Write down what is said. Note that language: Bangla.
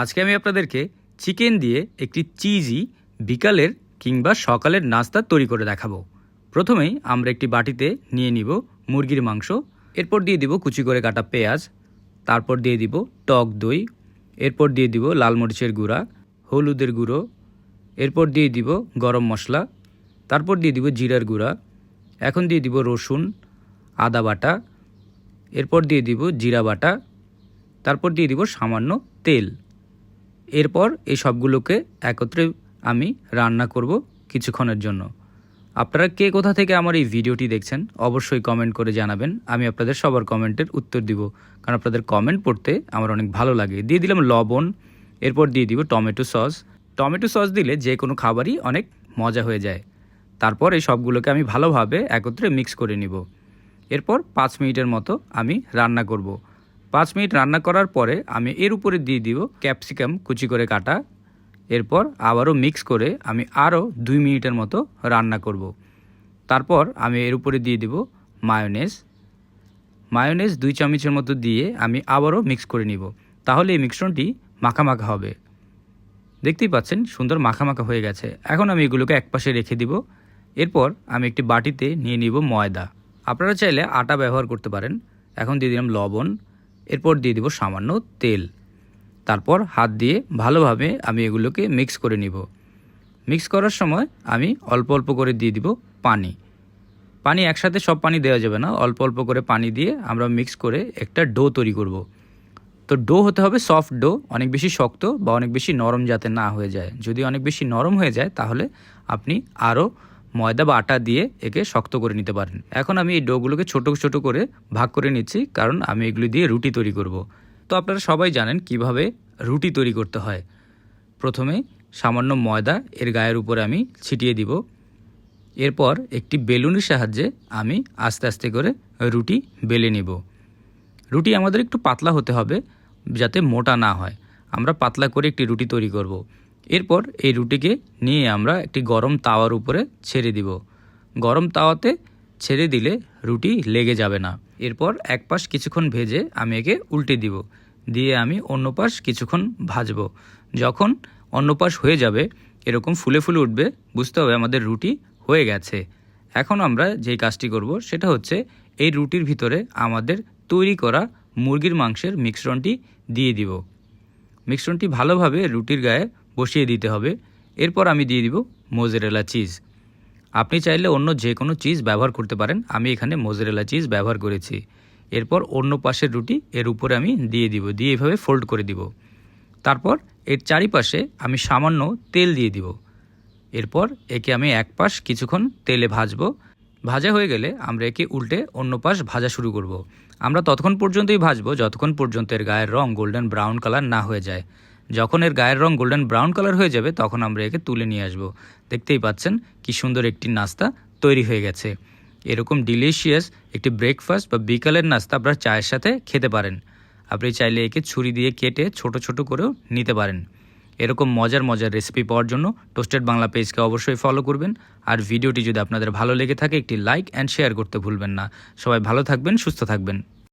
আজকে আমি আপনাদেরকে চিকেন দিয়ে একটি চিজি বিকালের কিংবা সকালের নাস্তা তৈরি করে দেখাবো। প্রথমেই আমরা একটি বাটিতে নিয়ে নিব মুরগির মাংস, এরপর দিয়ে দিব কুচি করে কাটা পেঁয়াজ, তারপর দিয়ে দিব টক দই, এরপর দিয়ে দিব লাল মরিচের গুঁড়া, হলুদের গুঁড়ো, এরপর দিয়ে দিব গরম মশলা, তারপর দিয়ে দিব জিরার গুঁড়া, এখন দিয়ে দিব রসুন, আদা বাটা, এরপর দিয়ে দিব জিরা বাটা, তারপর দিয়ে দিব সামান্য তেল। এরপর এই সবগুলোকে একত্রে আমি রান্না করব কিছুক্ষণের জন্য। আপনারা কে কোথা থেকে আমার এই ভিডিওটি দেখছেন, অবশ্যই কমেন্ট করে জানাবেন। আমি আপনাদের সবার কমেন্টের উত্তর দিব, কারণ আপনাদের কমেন্ট পড়তে আমার অনেক ভালো লাগে। দিয়ে দিলাম লবণ, এরপর দিয়ে দিব টমেটো সস। টমেটো সস দিলে যে কোনো খাবারই অনেক মজা হয়ে যায়। তারপর এই সবগুলোকে আমি ভালোভাবে একত্রে মিক্স করে নিব। এরপর পাঁচ মিনিটের মতো আমি রান্না করব। পাঁচ মিনিট রান্না করার পরে আমি এর উপরে দিয়ে দিব ক্যাপসিকাম কুচি করে কাটা। এরপর আবারও মিক্স করে আমি আরও দুই মিনিটের মতো রান্না করব। তারপর আমি এর উপরে দিয়ে দিব মায়োনেজ মায়োনেজ দুই চামচের মতো দিয়ে আমি আবারও মিক্স করে নিব। তাহলে এই মিশ্রণটি মাখা মাখা হবে। দেখতেই পাচ্ছেন, সুন্দর মাখা মাখা হয়ে গেছে। এখন আমি এগুলোকে একপাশে রেখে দিব। এরপর আমি একটি বাটিতে নিয়ে নিব ময়দা। আপনারা চাইলে আটা ব্যবহার করতে পারেন। এখন দিয়ে দিলাম লবণ। এরপর দিয়ে দিব সামান্য তেল। তারপর হাত দিয়ে ভালোভাবে আমি এগুলোকে মিক্স করে নিব। মিক্স করার সময় আমি অল্প অল্প করে দিয়ে দিব পানি। পানি একসাথে সব পানি দেওয়া যাবে না। অল্প অল্প করে পানি দিয়ে আমরা মিক্স করে একটা ডো তৈরি করব। তো ডো হতে হবে সফট ডো, অনেক বেশি শক্ত বা অনেক বেশি নরম যাতে না হয়ে যায়। যদি অনেক বেশি নরম হয়ে যায়, তাহলে আপনি আরও ময়দা বা আটা দিয়ে একে শক্ত করে নিতে পারেন। এখন আমি এই ডোগুলোকে ছোট ছোট করে ভাগ করে নিচ্ছি, কারণ আমি এগুলি দিয়ে রুটি তৈরি করব। তো আপনারা সবাই জানেন কীভাবে রুটি তৈরি করতে হয়। প্রথমে সামান্য ময়দা এর গায়ের উপরে আমি ছিটিয়ে দিব। এরপর একটি বেলুনের সাহায্যে আমি আস্তে আস্তে করে রুটি বেলে নিব। রুটি আমাদের একটু পাতলা হতে হবে, যাতে মোটা না হয়। আমরা পাতলা করে একটি রুটি তৈরি করব। এরপর এই রুটিকে নিয়ে আমরা একটি গরম তাওয়ার উপরে ছেড়ে দিব। গরম তাওয়াতে ছেড়ে দিলে রুটি লেগে যাবে না। এরপর এক পাশ কিছুক্ষণ ভেজে আমি একে উল্টে দিব। দিয়ে আমি অন্য পাশ কিছুক্ষণ ভাজবো। যখন অন্য পাশ হয়ে যাবে, এরকম ফুলে ফুলে উঠবে, বুঝতে হবে আমাদের রুটি হয়ে গেছে। এখন আমরা যেই কাজটি করব, সেটা হচ্ছে এই রুটির ভিতরে আমাদের তৈরি করা মুরগির মাংসের মিশ্রণটি দিয়ে দিব। মিশ্রণটি ভালোভাবে রুটির গায়ে বসিয়ে দিতে হবে। এরপর আমি দিয়ে দিব মোজেরেলা চিজ। আপনি চাইলে অন্য যে কোনো চিজ ব্যবহার করতে পারেন। আমি এখানে মোজেরেলা চিজ ব্যবহার করেছি। এরপর অন্য পাশের রুটি এর উপরে আমি দিয়ে দিব, দিয়ে এভাবে ফোল্ড করে দিব। তারপর এর চারিপাশে আমি সামান্য তেল দিয়ে দিব। এরপর একে আমি এক পাশ কিছুক্ষণ তেলে ভাজবো। ভাজা হয়ে গেলে আমরা একে উল্টে অন্য পাশ ভাজা শুরু করব। আমরা ততক্ষণ পর্যন্তই ভাজবো, যতক্ষণ পর্যন্ত এর গায়ের রং গোল্ডেন ব্রাউন কালার না হয়ে যায়। যখন এর গায়ের রং গোল্ডেন ব্রাউন কালার হয়ে যাবে, তখন আমরা একে তুলে নিয়ে আসব। দেখতেই পাচ্ছেন কি সুন্দর একটি নাস্তা তৈরি হয়ে গেছে। এরকম ডিলিশিয়াস একটি ব্রেকফাস্ট বা বিকালের নাস্তা আপনারা চায়ের সাথে খেতে পারেন। আপনি চাইলে একে ছুরি দিয়ে কেটে ছোট ছোট করেও নিতে পারেন। এরকম মজার মজার রেসিপি পাওয়ার জন্য টোস্টেড বাংলা পেজকে অবশ্যই ফলো করবেন। আর ভিডিওটি যদি আপনাদের ভালো লেগে থাকে, একটি লাইক অ্যান্ড শেয়ার করতে ভুলবেন না। সবাই ভালো থাকবেন, সুস্থ থাকবেন।